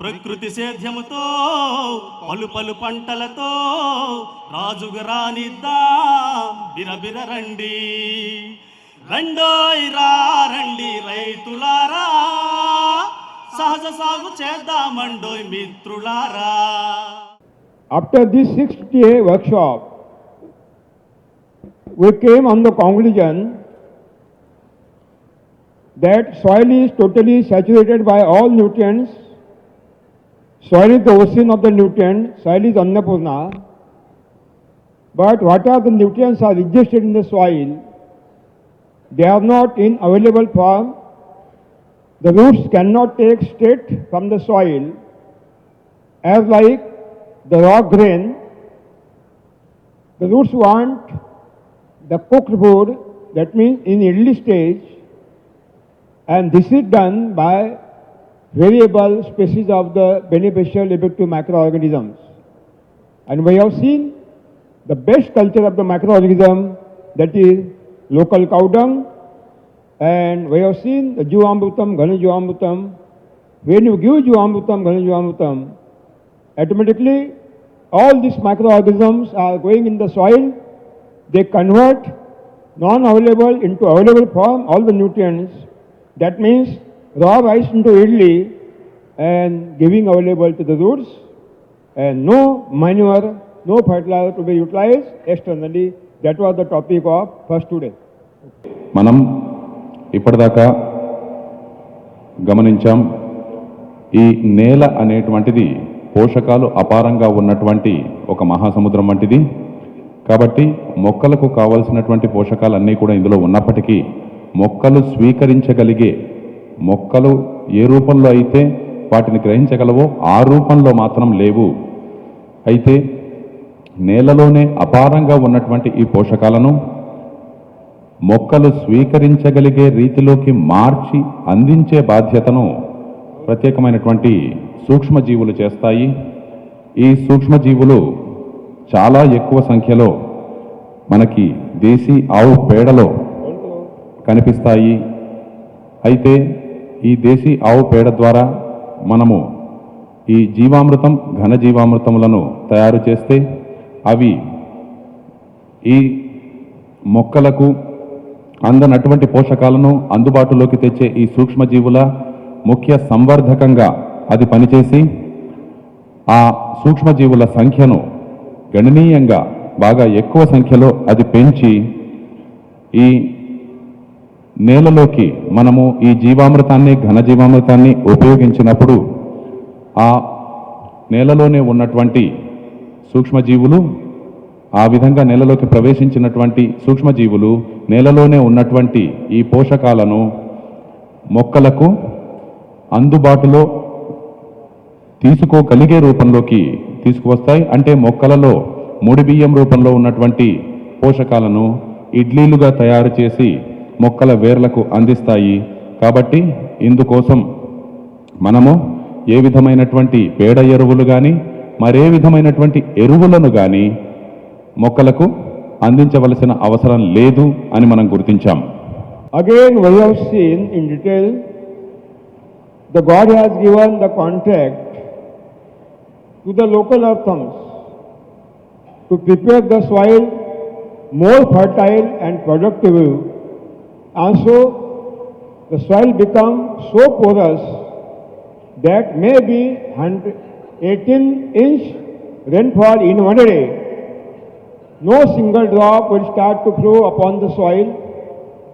ప్రకృతి సేద్యముతో పలు పలు పంటలతో రాజుగా రానిద్దా బిరబిర రండి రండోయ్ రా రండి రైతులారా సహజ సాగు చేద్దామండోయ్ మిత్రులారా After this six-day workshop, we came on the conclusion that soil is totally saturated by all nutrients. Soil is the ocean of the nutrients, soil is Annapurna. But what are the nutrients are existed in the soil? They are not in available form. The roots cannot take straight from the soil as like the raw grain, the roots want the cooked food, that means in early stage, and this is done by variable species of the beneficial effective microorganisms. And we have seen the best culture of the microorganism, that is local cow dung, and we have seen the Jivamrutam, Ghana Jivamrutam. When you give Jivamrutam, Ghana Jivamrutam, automatically all these microorganisms are going in the soil they convert non-available into available form all the nutrients that means raw rice into idli and giving available to the roots and no manure no fertilizer to be utilized externally that was the topic of first today మనం ఇప్పటిదాకా గమనించాం ఈ నేల అనేటువంటిది పోషకాలు అపారంగా ఉన్నటువంటి ఒక మహాసముద్రం వంటిది కాబట్టి మొక్కలకు కావలసినటువంటి పోషకాలన్నీ కూడా ఇందులో ఉన్నప్పటికీ మొక్కలు స్వీకరించగలిగే మొక్కలు ఏ రూపంలో అయితే వాటిని గ్రహించగలవో ఆ రూపంలో మాత్రం లేవు. అయితే నేలలోనే అపారంగా ఉన్నటువంటి ఈ పోషకాలను మొక్కలు స్వీకరించగలిగే రీతిలోకి మార్చి అందించే బాధ్యతను ప్రత్యేకమైనటువంటి సూక్ష్మజీవులు చేస్తాయి. ఈ సూక్ష్మజీవులు చాలా ఎక్కువ సంఖ్యలో మనకి దేశీ ఆవు పేడలో కనిపిస్తాయి. అయితే ఈ దేశీ ఆవు పేడ ద్వారా మనము ఈ జీవామృతం ఘన జీవామృతములను తయారు చేస్తే అవి ఈ మొక్కలకు అందనటువంటి పోషకాలను అందుబాటులోకి తెచ్చే ఈ సూక్ష్మజీవుల ముఖ్య సంవర్ధకంగా అది పనిచేసి ఆ సూక్ష్మజీవుల సంఖ్యను గణనీయంగా బాగా ఎక్కువ సంఖ్యలో అది పెంచి ఈ నేలలోకి మనము ఈ జీవామృతాన్ని ఘన జీవామృతాన్ని ఉపయోగించినప్పుడు ఆ నేలలోనే ఉన్నటువంటి సూక్ష్మజీవులు ఆ విధంగా నేలలోకి ప్రవేశించినటువంటి సూక్ష్మజీవులు నేలలోనే ఉన్నటువంటి ఈ పోషకాలను మొక్కలకు అందుబాటులో తీసుకోగలిగే రూపంలోకి తీసుకువస్తాయి. అంటే మొక్కలలో ముడి బియ్యం రూపంలో ఉన్నటువంటి పోషకాలను ఇడ్లీలుగా తయారు చేసి మొక్కల వేర్లకు అందిస్తాయి. కాబట్టి ఇందుకోసం మనము ఏ విధమైనటువంటి పేడ ఎరువులు కానీ మరే విధమైనటువంటి ఎరువులను కానీ మొక్కలకు అందించవలసిన అవసరం లేదు అని మనం గుర్తించాం. Again seen in detail the god has given the contract to the local earthworms to prepare the soil more fertile and productive and. Also, the soil becomes so porous that maybe 18 inch rainfall in one day. No single drop will start to flow upon the soil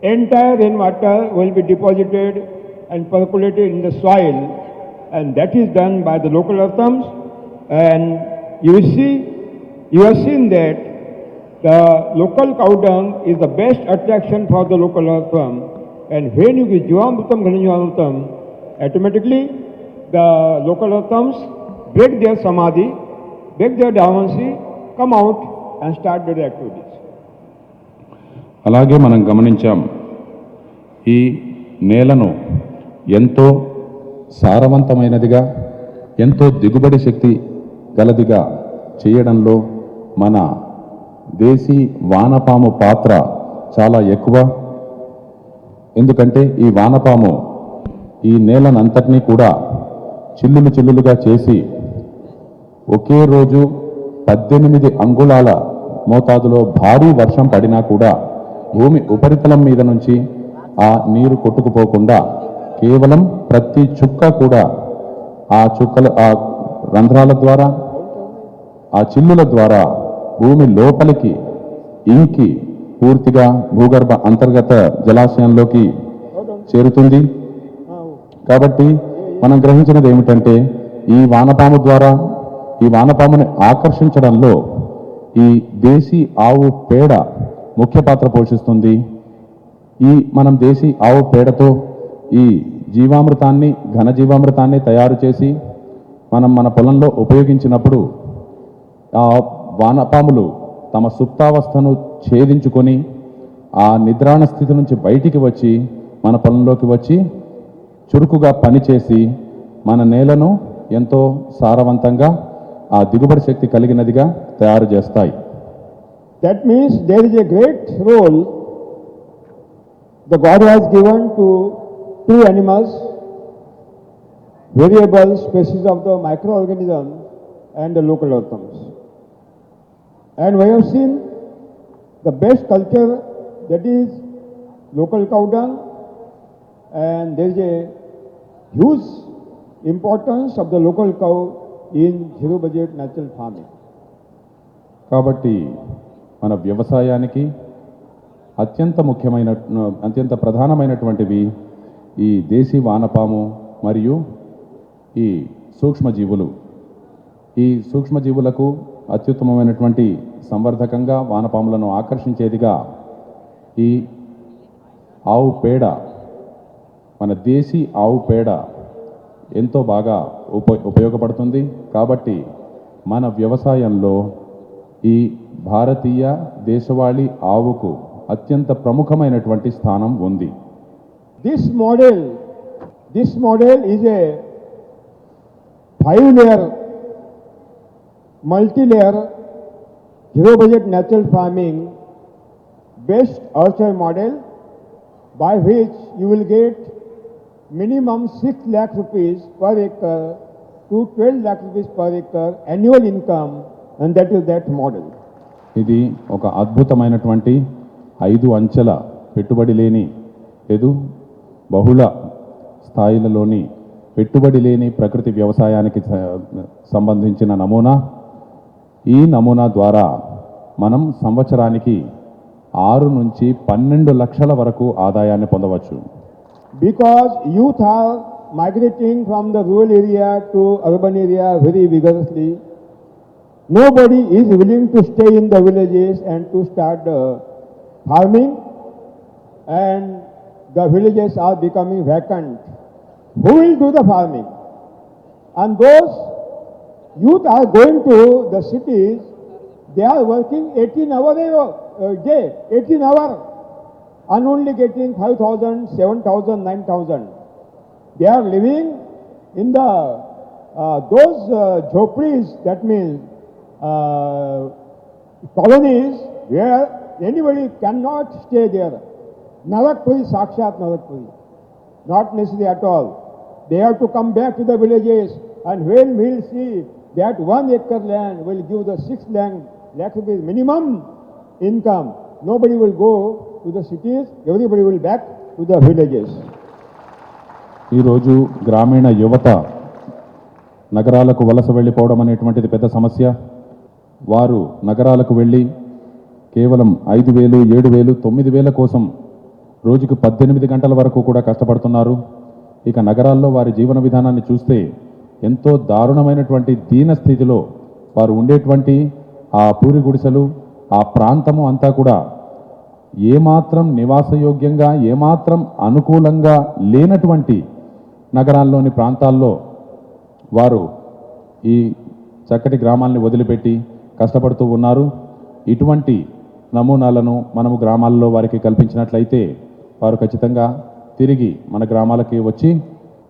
entire rainwater will be deposited and percolated in the soil and that is done by the local earthworms and you see you have seen that the local cow dung is the best attraction for the local earthworm and when you give Jivamrutam, Ghanajivamrutam, automatically the local earthworms break their samadhi, break their dormancy, come out and start their activities. అలాగే మనం గమనించాం ఈ నేలను ఎంతో సారవంతమైనదిగా ఎంతో దిగుబడి శక్తి గలదిగా చేయడంలో మన దేశీ వానపాము పాత్ర చాలా ఎక్కువ. ఎందుకంటే ఈ వానపాము ఈ నేలనంతటినీ కూడా చిల్లులు చిల్లులుగా చేసి ఒకే రోజు పద్దెనిమిది అంగుళాల మోతాదులో భారీ వర్షం పడినా కూడా భూమి ఉపరితలం మీద నుంచి ఆ నీరు కొట్టుకుపోకుండా కేవలం ప్రతి చుక్క కూడా ఆ చుక్కల ఆ రంధ్రాల ద్వారా ఆ చిల్లుల ద్వారా భూమి లోపలికి ఇంకి పూర్తిగా భూగర్భ అంతర్గత జలాశయంలోకి చేరుతుంది. కాబట్టి మనం గ్రహించినది ఏమిటంటే ఈ వానపాము ద్వారా ఈ వానపాముని ఆకర్షించడంలో ఈ దేశీ ఆవు పేడ ముఖ్య పాత్ర పోషిస్తుంది. ఈ మనం దేశీ ఆవు పేడతో ఈ జీవామృతాన్ని ఘన జీవామృతాన్ని తయారు చేసి మనం మన పొలంలో ఉపయోగించినప్పుడు వానపాములు తమ సుప్తావస్థను ఛేదించుకొని ఆ నిద్రాణ స్థితి నుంచి బయటికి వచ్చి మన పనుల్లోకి వచ్చి చురుకుగా పనిచేసి మన నేలను ఎంతో సారవంతంగా ఆ దిగుబడి శక్తి కలిగినదిగా తయారు చేస్తాయి. That means there is a great role the god has given to to animals variable species of the microorganism and the local earthworms And we have seen the best culture that is local cow dung and there is a huge importance of the local cow in zero budget natural farming. కాబట్టి మన వ్యవసాయానికి అత్యంత ముఖ్యమైన అత్యంత ప్రధానమైనటువంటివి ఈ దేశీ వానపాము మరియు ఈ సూక్ష్మజీవులు ఈ సూక్ష్మజీవులకు అత్యుత్తమమైనటువంటి సంవర్ధకంగా వానపాములను ఆకర్షించేదిగా ఈ ఆవు పేడ మన దేశీ ఆవు పేడ ఎంతో బాగా ఉప ఉపయోగపడుతుంది. కాబట్టి మన వ్యవసాయంలో ఈ భారతీయ దేశవాళీ ఆవుకు అత్యంత ప్రముఖమైనటువంటి స్థానం ఉంది. This model this model is a five layer multi layer zero budget natural farming best అవసర model by which you will get minimum six lakh rupees per acre to twelve lakh rupees per acre annual income and that is that model ఇది ఒక అద్భుతమైనటువంటి ఐదు అంచెల పెట్టుబడి లేని లేదు బహుళ స్థాయిలలోని పెట్టుబడి లేని ప్రకృతి వ్యవసాయానికి సంబంధించిన నమూనా. ఈ నమూనా ద్వారా మనం సంవత్సరానికి ఆరు నుంచి పన్నెండు లక్షల వరకు ఆదాయాన్ని పొందవచ్చు. Because youth have migrating from the rural area to urban area very vigorously nobody is willing to stay in the villages and to start farming and the villages are becoming vacant who will do the farming and those youth are going to the cities, they are working 18 hours a day, 18 hours and only getting 5,000, 7,000, 9,000. They are living in the uh, those uh, jhopris, that means uh, colonies where anybody cannot stay there. Narakpuri, Sakshat Narakpuri. Not necessary at all. They have to come back to the villages and when we'll see that one acre land will give the six lakh, lakh rupees minimum income, nobody will go to the cities, everybody will back to the villages. ఈరోజు గ్రామీణ యువత నగరాలకు వలస వెళ్ళిపోవడం అనేటువంటిది పెద్ద సమస్య. వారు నగరాలకు వెళ్ళి కేవలం ఐదు వేలు ఏడు వేలు తొమ్మిది వేల కోసం రోజుకు పద్దెనిమిది గంటల వరకు కూడా కష్టపడుతున్నారు. ఇక నగరాల్లో వారి జీవన విధానాన్ని చూస్తే ఎంతో దారుణమైనటువంటి దీన స్థితిలో వారు ఉండేటువంటి ఆ పూరి గుడిసెలు ఆ ప్రాంతము అంతా కూడా ఏమాత్రం నివాసయోగ్యంగా ఏమాత్రం అనుకూలంగా లేనటువంటి నగరాల్లోని ప్రాంతాల్లో వారు ఈ చక్కటి గ్రామాల్ని వదిలిపెట్టి కష్టపడుతూ ఉన్నారు. ఇటువంటి నమూనాలను మనము గ్రామాల్లో వారికి కల్పించినట్లయితే వారు ఖచ్చితంగా తిరిగి మన గ్రామాలకి వచ్చి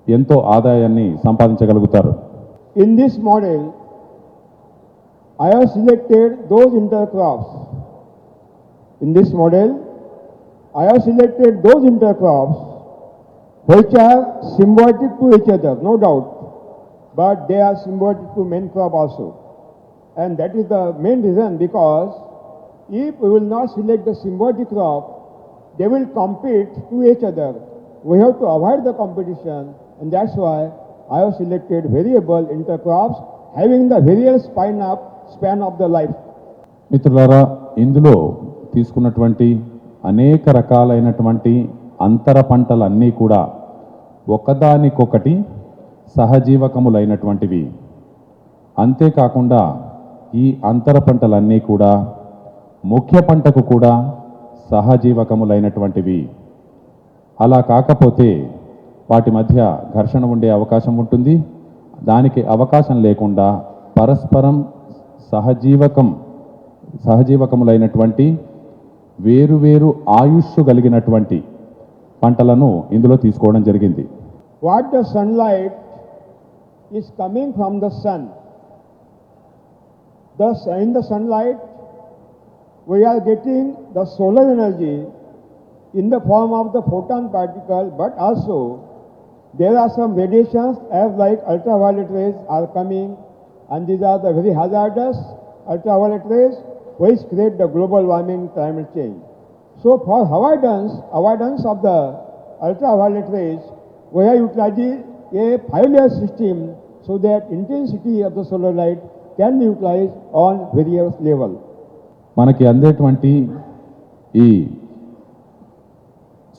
ఎంతో ఆదాయాన్ని సంపాదించగలుగుతారు model this model, I have selected those intercrops. In this model, I have selected those intercrops which are symbiotic to each other, no doubt, but they are symbiotic to main crop also. And that is the main reason because if we will not select the symbiotic crop, they will compete to each other. We have to avoid the competition and that's why I have selected variable intercrops having the varied span of, span of the life. మిత్రులారా ఇందులో తీసుకున్నటువంటి అనేక రకాలైనటువంటి అంతర పంటలన్నీ కూడా ఒకదానికొకటి సహజీవకములైనటువంటివి అంతేకాకుండా ఈ అంతర పంటలన్నీ కూడా ముఖ్య పంటకు కూడా సహజీవకములైనటువంటివి అలా కాకపోతే వాటి మధ్య ఘర్షణ ఉండే అవకాశం ఉంటుంది. దానికి అవకాశం లేకుండా పరస్పరం సహజీవకం సహజీవకములైనటువంటి వేరు వేరు ఆయుష్ కలిగినటువంటి పంటలను ఇందులో తీసుకోవడం జరిగింది. What the sunlight is coming from the sun the sign the sun sunlight we are getting the solar energy in the form of the photon particle but also there are some radiations as like ultraviolet rays are coming, and these are the very hazardous ultraviolet rays which create the global warming climate change. So for avoidance, avoidance of the ultraviolet rays, we are utilizing a five-layer system so that intensity of the solar light can be utilized on various level. మనకి అందేటువంటి ఈ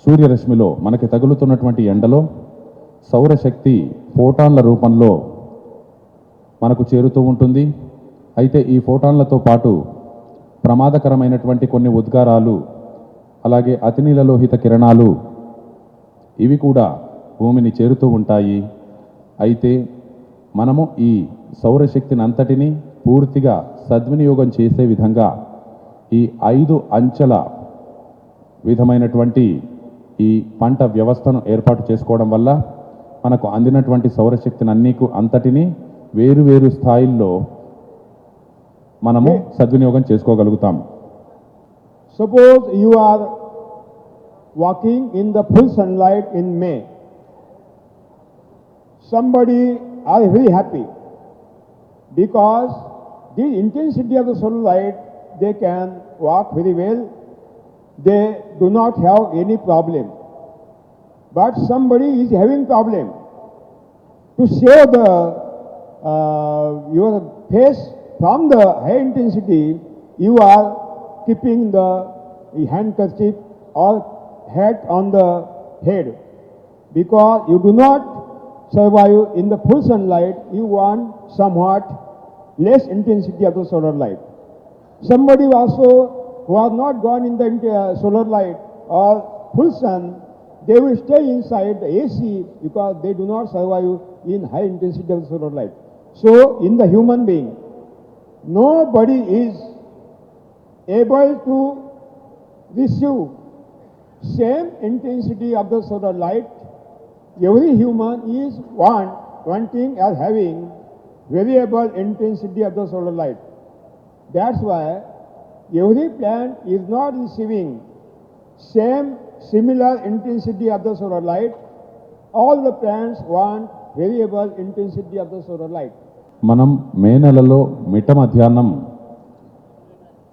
సూర్యరశ్మిలో మనకి తగులుతున్నటువంటి ఎండలో సౌరశక్తి ఫోటాన్ల రూపంలో మనకు చేరుతూ ఉంటుంది. అయితే ఈ ఫోటాన్లతో పాటు ప్రమాదకరమైనటువంటి కొన్ని ఉద్గారాలు అలాగే అతినీలలోహిత కిరణాలు ఇవి కూడా భూమిని చేరుతూ ఉంటాయి. అయితే మనము ఈ సౌరశక్తిని అంతటిని పూర్తిగా సద్వినియోగం చేసే విధంగా ఈ ఐదు అంచెల విధమైనటువంటి ఈ పంట వ్యవస్థను ఏర్పాటు చేసుకోవడం వల్ల మనకు అందినటువంటి సౌరశక్తిని అన్నికు అంతటిని వేరు వేరు స్థాయిల్లో మనము సద్వినియోగం చేసుకోగలుగుతాం. Suppose you are walking in the full sunlight in may somebody I very happy because the intensity of the sunlight they can walk very well they do not have any problems But somebody is having problem. To save the uh, your face from the high intensity, you are keeping the handkerchief or hat on the head because you do not survive in the full sunlight. You want somewhat less intensity of the solar light. Somebody also who has not gone in the solar light or full sun, they will stay inside the AC because they do not survive in high intensity of solar light. So, in the human being, nobody is able to receive same intensity of the solar light. Every human is want, wanting or having variable intensity of the solar light. That's why every plant is not receiving same similar intensity of the solar light. All the plants want variable intensity of the solar light. మనం May నెలలో మిట్ట మధ్యాహ్నం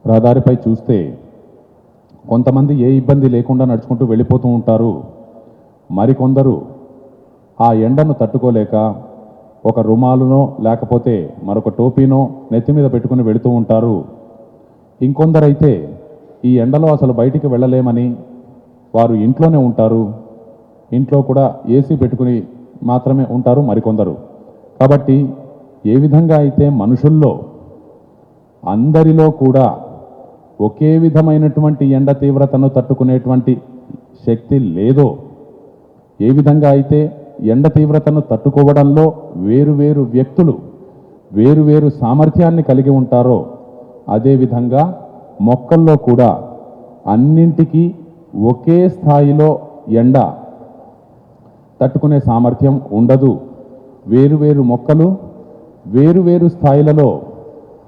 రహదారిపై చూస్తే కొంతమంది ఏ ఇబ్బంది లేకుండా నడుచుకుంటూ వెళ్ళిపోతూ ఉంటారు మరికొందరు ఆ ఎండను తట్టుకోలేక ఒక రుమాలునో లేకపోతే మరొక టోపీనో నెత్తి మీద పెట్టుకుని వెళుతూ ఉంటారు ఇంకొందరైతే ఈ ఎండలో అసలు బయటికి వెళ్ళలేమని వారు ఇంట్లోనే ఉంటారు. ఇంట్లో కూడా ఏసీ పెట్టుకుని మాత్రమే ఉంటారు మరికొందరు. కాబట్టి ఏ విధంగా అయితే మనుషుల్లో అందరిలో కూడా ఒకే విధమైనటువంటి ఎండ తీవ్రతను తట్టుకునేటువంటి శక్తి లేదో ఏ విధంగా అయితే ఎండ తీవ్రతను తట్టుకోవడంలో వేరువేరు వ్యక్తులు వేరువేరు సామర్థ్యాన్ని కలిగి ఉంటారో అదేవిధంగా మొక్కల్లో కూడా అన్నింటికీ ఒకే స్థాయిలో ఎండ తట్టుకునే సామర్థ్యం ఉండదు. వేరువేరు మొక్కలు వేరువేరు స్థాయిలలో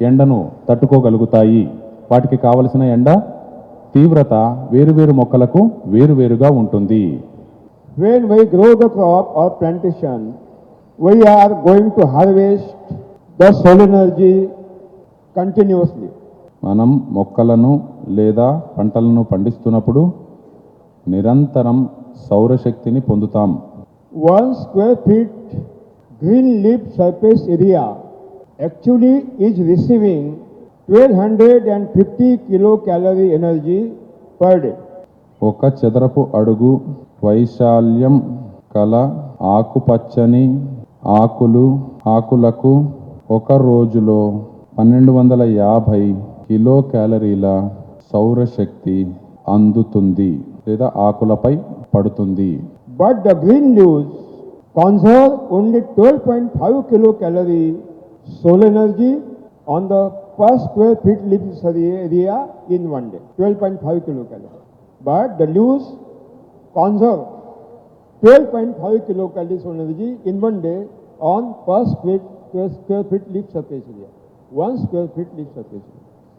ఎండను తట్టుకోగలుగుతాయి. వాటికి కావలసిన ఎండ తీవ్రత వేరువేరు మొక్కలకు వేరువేరుగా ఉంటుంది. When we grow the crop or plantation, we are going to harvest the solar energy continuously. మనం మొక్కలను లేదా పంటలను పండిస్తున్నప్పుడు నిరంతరం సౌరశక్తిని పొందుతాం. One square feet green leaf surface area actually is receiving twelve hundred and fifty kilo calorie energy per day ఒక చదరపు అడుగు వైశాల్యం కల ఆకుపచ్చని ఆకులు ఆకులకు ఒక రోజులో పన్నెండు వందల యాభై కిలో క్యాలరీల సౌరశక్తి అందుతుంది. లేదా ఆకులపై పడుతుంది. But the green juice conserve only twelve point five kilo calorie solar energy on the first square feet litres area in one day twelve point five kilo calorie but the leaves conserve twelve point five kilo calories solar energy in one day on per square square feet leaves of one square feet leaves of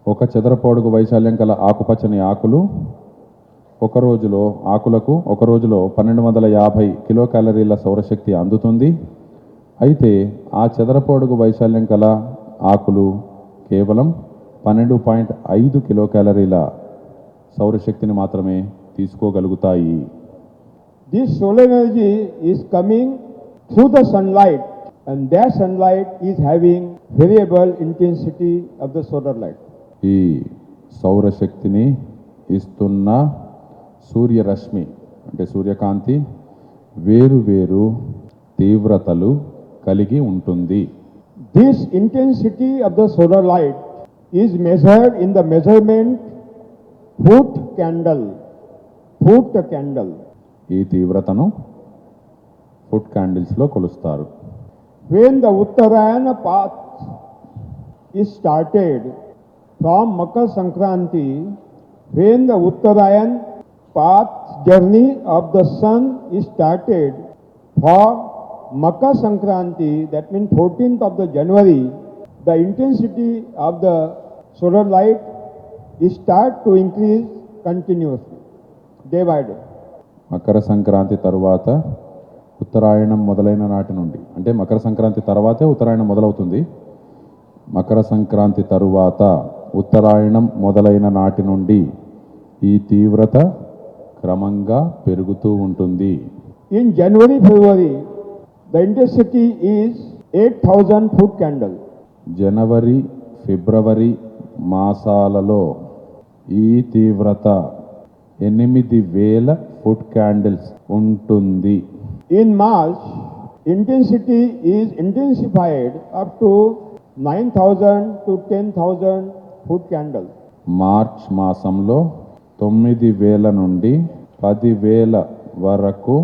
ఒక చదరపోడుకు వైశాల్యం గల ఆకుపచ్చని ఆకులు ఒక రోజులో ఆకులకు ఒక రోజులో పన్నెండు వందల యాభై కిలో క్యాలరీల సౌరశక్తి అందుతుంది అయితే ఆ చదరపు అడుగు వైశాల్యం కల ఆకులు కేవలం పన్నెండు పాయింట్ ఐదు కిలో క్యాలరీల సౌరశక్తిని మాత్రమే తీసుకోగలుగుతాయి This solar energy is coming through the sunlight and that sunlight is having variable intensity of the solar light. ఈ సౌరశక్తిని ఇస్తున్న సూర్యరశ్మి అంటే సూర్యకాంతి వేరు వేరు తీవ్రతలు కలిగి ఉంటుంది. This intensity of the solar light is measured in the measurement foot candle foot candle ఈ తీవ్రతను ఫుట్ క్యాండిల్స్లో కొలుస్తారు. When the Uttarayana path is started from Makara Sankranti when the Uttarayan path journey of the sun is started for Makar Sankranti, that means 14th of the January, the intensity of the solar light is start to increase continuously, day by day. Makar Sankranti తరువాత ఉత్తరాయణం మొదలైన నాటి నుండి అంటే మకర సంక్రాంతి తర్వాతే ఉత్తరాయణం మొదలవుతుంది మకర సంక్రాంతి తరువాత ఉత్తరాయణం మొదలైన నాటి నుండి ఈ తీవ్రత క్రమంగా పెరుగుతూ ఉంటుంది. In January February the intensity is eight thousand foot candle జనవరి ఫిబ్రవరి మాసాలలో ఈ తీవ్రత ఎనిమిది వేల ఫుట్ క్యాండిల్స్ ఉంటుంది. In March intensity is intensified up to nine thousand to ten thousand foot candle March మాసంలో తొమ్మిది వేల నుండి పదివేల వరకు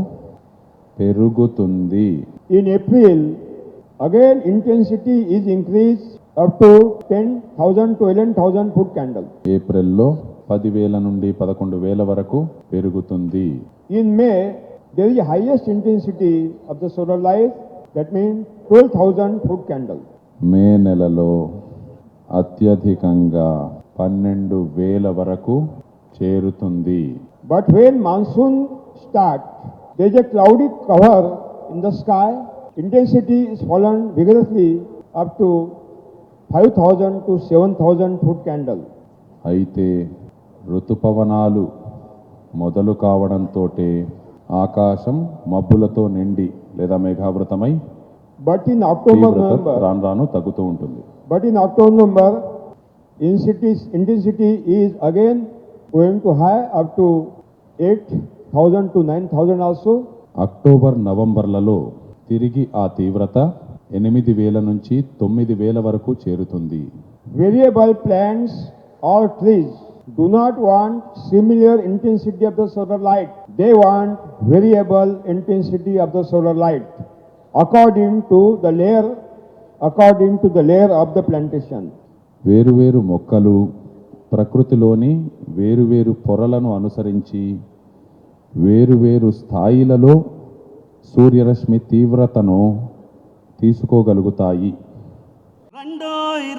పెరుగుతుంది. In April again intensity is increase up to ten thousand to eleven thousand foot candle ఏప్రిల్లో పదివేల నుండి పదకొండు వేల వరకు పెరుగుతుంది. In May there is highest intensity of the solar light that mean twelve thousand foot candle May నెలలో అత్యధికంగా పన్నెండు వేల వరకు చేరుతుంది. But when monsoon start there's a cloudy cover in the sky intensity is fallen vigorously up to five thousand to seven thousand foot candle అయితే ఋతుపవనాలు మొదలు కావడంతో ఆకాశం మబ్బులతో నిండి లేదా మేఘావృతమై బట్ ఇన్ అక్టోబర్ నవంబర్ రాను రాను తగ్గుతూ ఉంటుంది. But in October November in cities intensity is again is again going to high up to 8,000 to 9,000 also. October నవంబర్లలో తిరిగి ఆ తీవ్రత ఎనిమిది వేల నుంచి తొమ్మిది వేల వరకు చేరుతుంది Variable plants or trees do not want similar intensity of the solar light. They want variable intensity of the solar light according to the layer, according to the layer of the plantation. వేరువేరు మొక్కలు ప్రకృతిలోని వేరువేరు పొరలను అనుసరించి వేరువేరు స్థాయిలలో సూర్యరశ్మి తీవ్రతను తీసుకోగలుగుతాయి. రండోయ్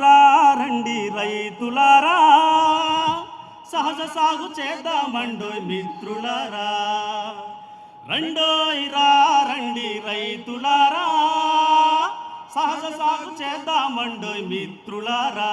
రండి రైతులారా సహజ సాగు చేద్దామండోయ్ మిత్రులారా. రండోయ్ రా రండి రైతులారా సహజ సాగు చేద్దామండోయ్ మిత్రులారా.